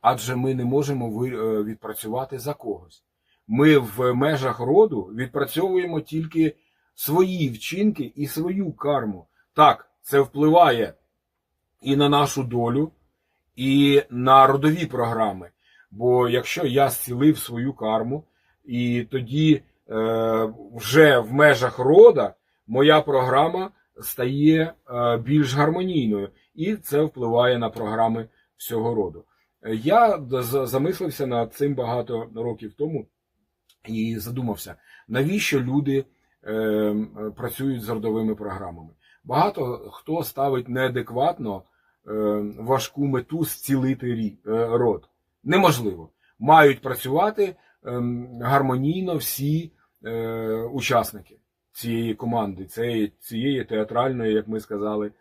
адже ми не можемо е, відпрацювати за когось. Ми в межах роду відпрацьовуємо тільки свої вчинки і свою карму. Так, це впливає і на нашу долю, і на родові програми. Бо якщо я зцілив свою карму, і тоді е, вже в межах рода моя програма стає е, більш гармонійною, і це впливає на програми всього роду. Я замислився над цим багато років тому і задумався, навіщо люди е, працюють з родовими програмами. Багато хто ставить неадекватно е, важку мету зцілити рі- е, род. Неможливо. Мають працювати гармонійно всі учасники цієї команди, цієї, цієї театральної, як ми сказали,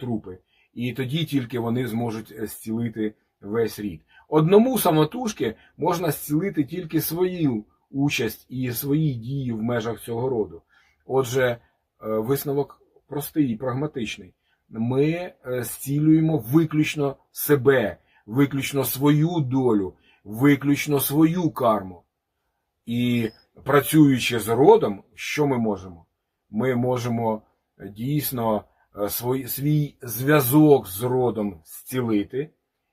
трупи. І тоді тільки вони зможуть зцілити весь рід. Одному самотужки можна зцілити тільки свою участь і свої дії в межах цього роду. Отже, е, висновок простий і прагматичний. Ми е, зцілюємо виключно себе, виключно свою долю, виключно свою карму. І працюючи з родом, що ми можемо? Ми можемо е, дійсно свій зв'язок з родом зцілити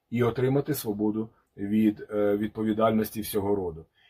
і отримати свободу від е, відповідальності всього роду.